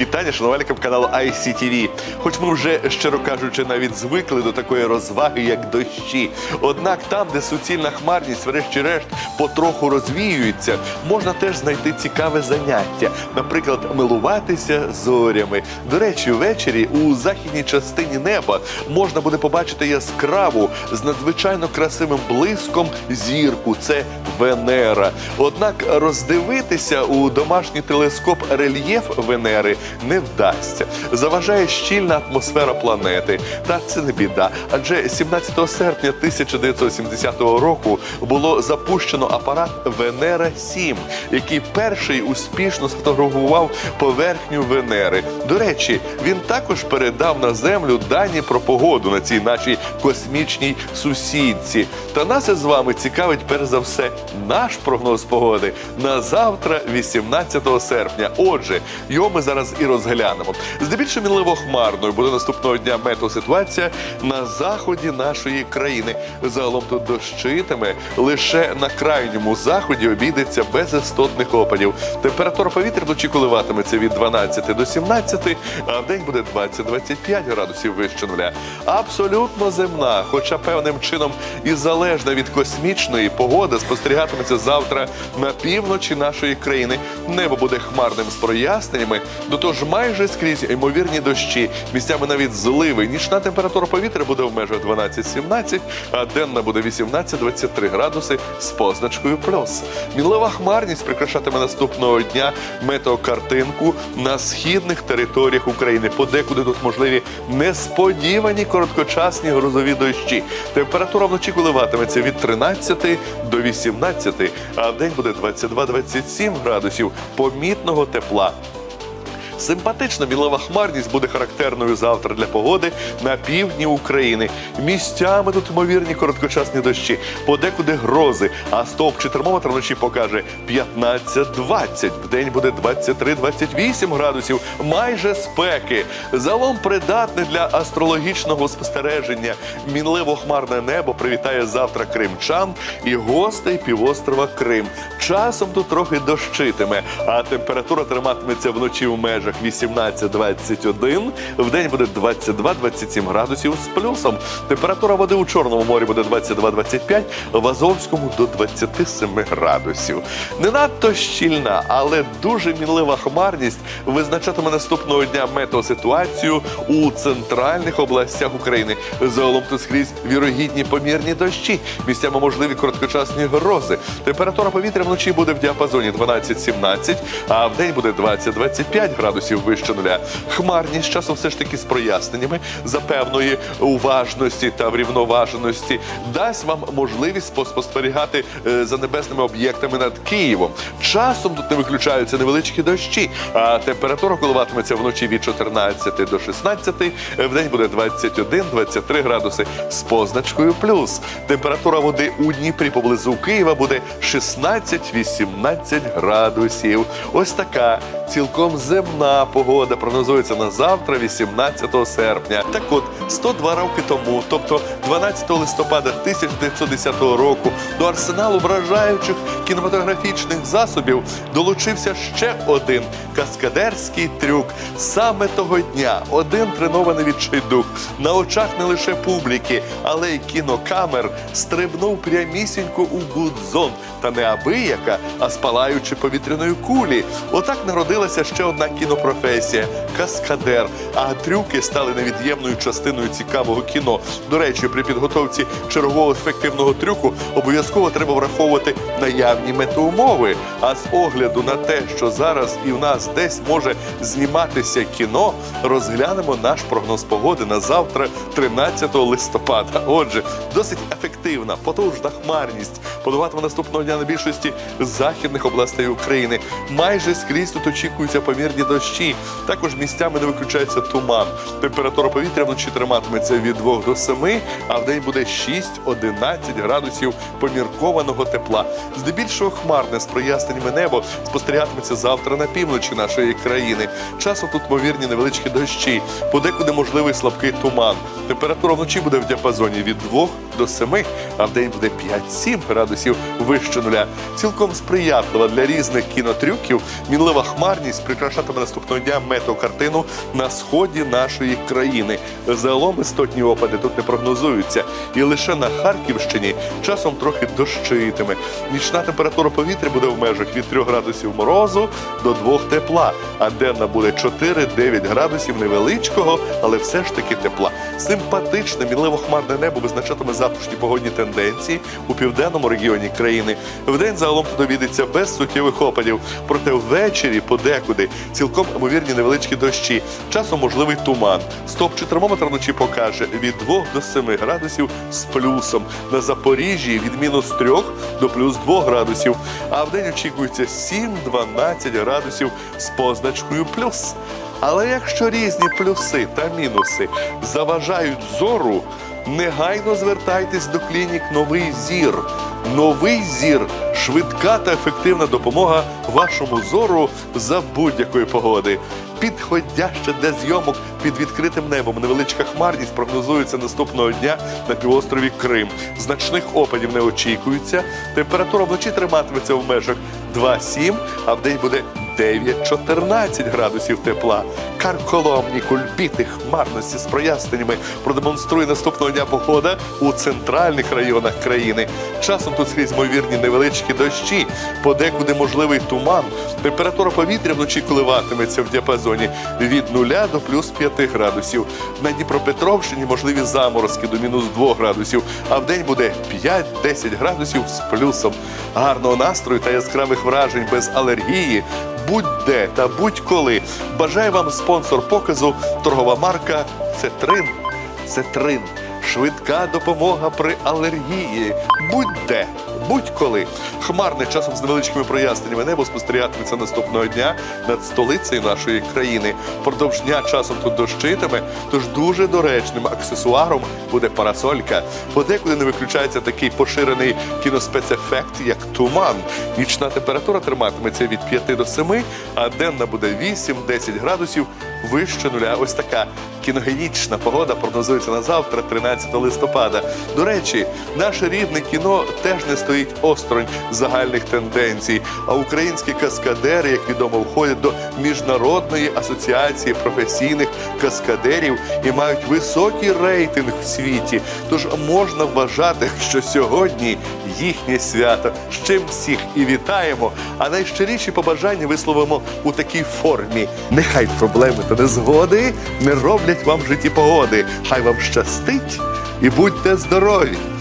вітання шанувальникам каналу ICTV. Хоч ми вже, щиро кажучи, навіть звикли до такої розваги, як дощі. Однак там, де суцільна хмарність, врешті-решт, потроху розвіюється, можна теж знайти цікаве заняття. Наприклад, милуватися зорями. До речі, ввечері у західній частині неба можна буде побачити яскраву з надзвичайно красивим блиском зірку. Це Венера. Однак роздивитися у домашній телескоп рельєф Венери не вдасться. Заважає щільна атмосфера планети. Та це не біда. Адже 17 серпня 1970 року було запущено апарат Венера 7 який перший успішно сфотографував поверхню Венери. До речі, він також передав на землю дані про погоду на цій нашій космічній сусідці. Та нас із вами цікавить перш за все наш прогноз погоди на завтра, 18 серпня. Отже, його ми зараз і розглянемо. Здебільшого мінливо хмарною буде наступного дня метеоситуація на заході нашої країни. Загалом тут дощитиме лише на крайньому заході обійдеться без істотних опадів. Температура повітря вночі коливатиметься від 12 до 17, а в день буде 20-25 градусів вище нуля. Абсолютно земна, хоча певним чином і залежна від космічної погоди, спостерігатиметься завтра на півночі нашої країни. Небо буде хмарним з проясненнями, до того ж майже скрізь ймовірні дощі. Місцями навіть зливи. Нічна температура повітря буде в межах 12-17, а денна буде 18-23 градуси з позначкою плюс. Мінлива хмарність прикрашатиме наступного дня метеокартинку на східних територіях України. Подекуди тут можливі несподівані короткочасні грозові дощі. Температура вночі коливатиметься від 13 до 18, а в день буде 22-27 градусів помітного тепла. Симпатична мілова хмарність буде характерною завтра для погоди на півдні України. Місцями тут ймовірні короткочасні дощі, подекуди грози, а стовпчий термометр вночі покаже 15-20. В день буде 23-28 градусів, майже спеки. Залом придатне для астрологічного спостереження. Мінливо хмарне небо привітає завтра кримчан і гостей півострова Крим. Часом тут трохи дощитиме, а температура триматиметься вночі в межах 18-21, в день буде 22-27 градусів з плюсом. Температура води у Чорному морі буде 22-25, в Азовському до 27 градусів. Не надто щільна, але дуже мінлива хмарність визначатиме наступного дня метеоситуацію у центральних областях України. Загалом тут скрізь вірогідні помірні дощі. Місцями можливі короткочасні грози. Температура повітря вночі буде в діапазоні 12-17, а в день буде 20-25 градусів вище нуля. Хмарність часом все ж таки з проясненнями за певної уважності та врівноваженості дасть вам можливість поспостерігати е, за небесними об'єктами над Києвом. Часом тут не виключаються невеличкі дощі, а температура коливатиметься вночі від 14 до 16, в день буде 21-23 градуси з позначкою плюс. Температура води у Дніпрі поблизу Києва буде 16-18 градусів. Ось така цілком земна погода прогнозується на завтра, 18 серпня. Так от 102 роки тому, тобто 12 листопада 1910 року, до арсеналу вражаючих кінематографічних засобів долучився ще один каскадерський трюк. Саме того дня один тренований відчайдух на очах не лише публіки, але й кінокамер стрибнув прямісінько у гудзон. Та не абияка, а спалаючи повітряної кулі. Отак народилася ще одна кінопрофесія каскадер. А трюки стали невід'ємною частиною цікавого кіно. До речі, при підготовці чергового ефективного трюку обов'язково треба враховувати наявні метеумови. А з огляду на те, що зараз і в нас десь може зніматися кіно, розглянемо наш прогноз погоди на завтра, 13 листопада. Отже, досить ефективна, потужна хмарність. Подаватиме наступного дня на більшості західних областей України. Майже скрізь тут очікуються помірні дощі. Також місцями не виключається туман. Температура повітря вночі триматиметься від 2 до 7, а в день буде 6-11 градусів поміркованого тепла. Здебільшого хмарне з проясненнями небо спостерігатиметься завтра на півночі нашої країни. Часом тут ймовірні невеличкі дощі, подекуди можливий слабкий туман. Температура вночі буде в діапазоні від 2 до 7, а в день буде 5-7 градусів вище нуля. Цілком сприятлива для різних кінотрюків мінлива хмарність прикрашатиме наступного дня метеокартину на сході нашої країни. Загалом істотні опади тут не прогнозуються, і лише на Харківщині часом трохи дощитиме. Нічна температура повітря буде в межах від 3 градусів морозу до 2 тепла, а денна буде 4-9 градусів невеличкого, але все ж таки тепла. Симпатичне, мінливо хмарне небо визначатиме завтрашні погодні тенденції у південному регіоні країни. Вдень загалом довідеться без суттєвих опадів. Проте ввечері подекуди цілком ймовірні невеличкі дощі. Часом можливий туман. Стопчий термометр вночі покаже від 2 до 7 градусів з плюсом. На Запоріжжі від мінус 3 до плюс 2 градусів. А вдень очікується 7-12 градусів з позначкою плюс. Але якщо різні плюси та мінуси заважають зору, негайно звертайтесь до клінік Новий зір. Новий зір швидка та ефективна допомога вашому зору за будь-якої погоди. Підходяще для зйомок під відкритим небом. Невеличка хмарність прогнозується наступного дня на півострові Крим. Значних опадів не очікується. Температура вночі триматиметься в межах 2-7, а вдень буде 9-14 градусів тепла. Карколомні кульбіти хмарності з проясненнями продемонструє наступного дня погода у центральних районах країни. Часом тут скрізь ймовірні невеличкі дощі, подекуди можливий туман. Температура повітря вночі коливатиметься в діапазоні від 0 до плюс 5 градусів. На Дніпропетровщині можливі заморозки до мінус 2 градусів, а вдень буде 5-10 градусів з плюсом. Гарного настрою та яскравих вражень без алергії будь-де та будь-коли. Бажаю вам спонсор показу торгова марка Цетрин. Цетрин. Швидка допомога при алергії. Будь-де, будь-коли. Хмарне часом з невеличкими проясненнями небо спостерігатиметься наступного дня над столицею нашої країни. Продовж дня часом тут дощитиме, тож дуже доречним аксесуаром буде парасолька. Подекуди не виключається такий поширений кіноспецефект, як туман. Нічна температура триматиметься від 5 до 7, а денна буде 8-10 градусів вище нуля. Ось така кіногенічна погода прогнозується на завтра, 13 листопада. До речі, наше рідне кіно теж не стоїть осторонь загальних тенденцій. А українські каскадери, як відомо, входять до міжнародної асоціації професійних каскадерів і мають високий рейтинг в світі. Тож можна вважати, що сьогодні їхнє свято. З чим всіх і вітаємо. А найщиріші побажання висловимо у такій формі. Нехай проблеми та незгоди не роблять вам в житті погоди. Хай вам щастить і будьте здорові!